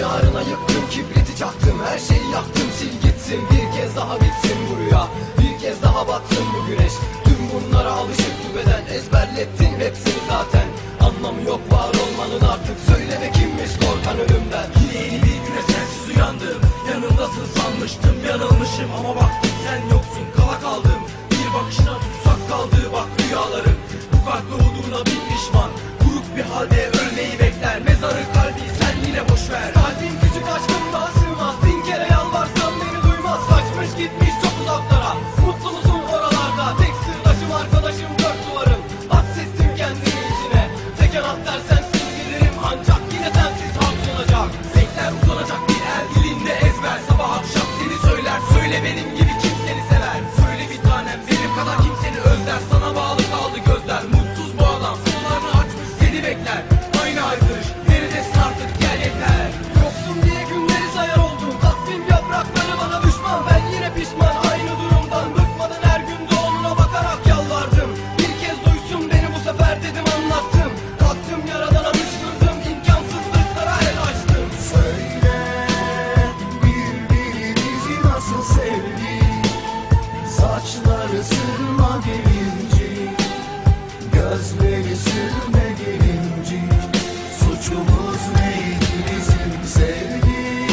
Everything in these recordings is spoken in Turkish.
Yarına yıktım kibriti çaktım Her şeyi yaktım. Sil gitsin Bir kez daha bitsin bu rüya. Bir kez daha batsın bu güneş. Tüm bunlara alışıktı beden Ezberlettin hepsini zaten. Anlamı yok var olmanın artık. Söyleme kimmiş korkan ölümden? Yine yeni bir güne sensiz uyandım. Yanımdasın sanmıştım yanılmışım ama bak benim gibi. Saçları sırma gelinci Gözleri sürme gelinci. Suçumuz neydi bizim sevdik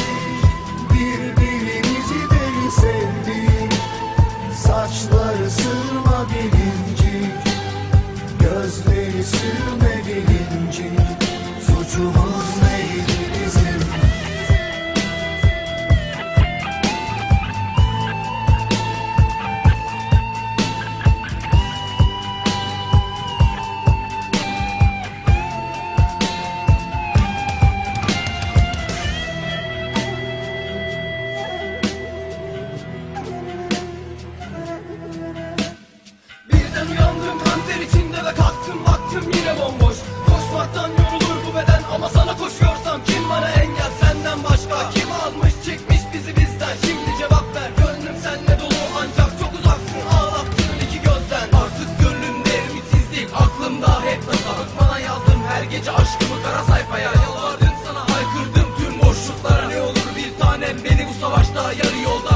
Birbirimizi deli sevdik. Saçları sırma gelinci Gözleri sürme gelinci. aşkımı kara sayfaya Yalvardım sana. Haykırdım tüm boşluklara. Ne olur bir tanem beni bu savaşta yarı yolda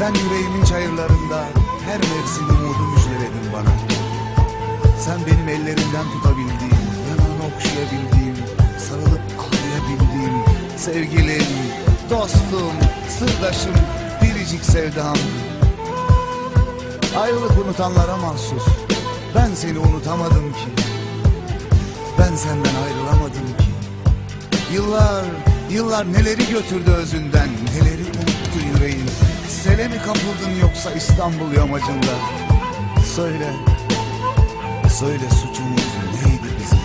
Sen yüreğimin çayırlarında her mevsim umudu müjdeledin bana. Sen benim ellerimden tutabildiğim, yanağını okşayabildiğim, sarılıp ağlayabildiğim, sevgilim, dostum, sırdaşım, biricik sevdam. Ayrılık unutanlara mahsus. Ben seni unutamadım ki. Ben senden ayrılamadım ki. Yıllar, yıllar neleri götürdü özünden, neleri unuttu yüreğin. Sele mi kapıldın yoksa İstanbul yamacında? Söyle. Söyle suçumuz neydi bizim?